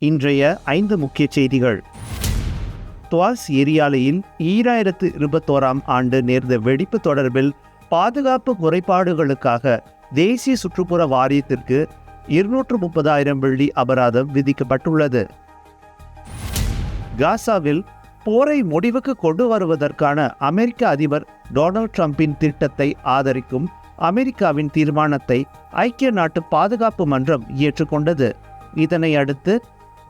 இன்றைய ஐந்து முக்கிய செய்திகள். துவாஸ் எரியாலையில் ஈராயிரத்து இருபத்தோராம் ஆண்டு நேர்ந்த வெடிப்பு தொடர்பில் பாதுகாப்பு குறைபாடுகளுக்காக தேசிய சுற்றுப்புற வாரியத்திற்கு இருநூற்று முப்பதாயிரம் வெள்ளி அபராதம் விதிக்கப்பட்டுள்ளது. காசாவில் போரை முடிவுக்கு கொண்டு வருவதற்கான அமெரிக்க அதிபர் டொனால்ட் ட்ரம்பின் திட்டத்தை ஆதரிக்கும் அமெரிக்காவின் தீர்மானத்தை ஐக்கிய நாட்டு பாதுகாப்பு மன்றம் ஏற்றுக்கொண்டது. இதனை அடுத்து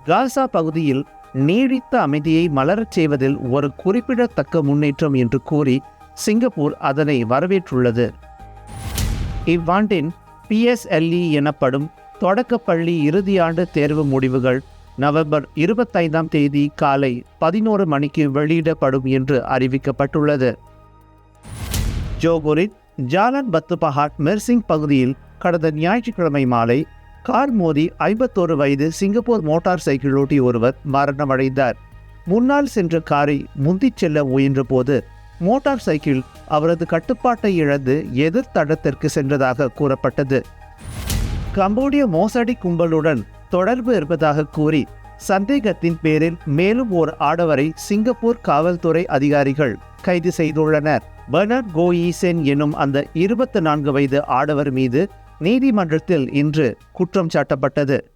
காசா பகுதியில் நீடித்த அமைதியை மலரச் செய்வதில் ஒரு குறிப்பிடத்தக்க முன்னேற்றம் என்று கூறி சிங்கப்பூர் அதனை வரவேற்றுள்ளது. இவ்வாண்டின் பிஎஸ்எல்இ எனப்படும் தொடக்கப்பள்ளி இறுதியாண்டு தேர்வு முடிவுகள் நவம்பர் இருபத்தைந்தாம் தேதி காலை பதினோரு மணிக்கு வெளியிடப்படும் என்று அறிவிக்கப்பட்டுள்ளது. ஜோகூரின் ஜாலன் பத்துபஹாட் மெர்சிங் பகுதியில் கடந்த ஞாயிற்றுக்கிழமை மாலை கார் மோதி ஐம்பத்தோரு வயது சிங்கப்பூர் மோட்டார் சைக்கிள் ஓட்டி ஒருவர் மரணமடைந்தார். முன்னால் சென்ற காரை முந்திச் செல்ல முயன்றபோது மோட்டார் சைக்கிள் அவரது கட்டுப்பாட்டை இழந்து எதிர் தடத்திற்கு சென்றதாக கூறப்பட்டது. கம்போடிய மோசடி கும்பலுடன் தொடர்பு இருப்பதாக கூறி சந்தேகத்தின் பேரில் மேலும் ஓர் ஆடவரை சிங்கப்பூர் காவல்துறை அதிகாரிகள் கைது செய்துள்ளனர். பெர்னார்ட் கோயீசென் எனும் அந்த இருபத்தி நான்கு வயது ஆடவர் மீது நீதிமன்றத்தில் இன்று குற்றம் சாட்டப்பட்டது.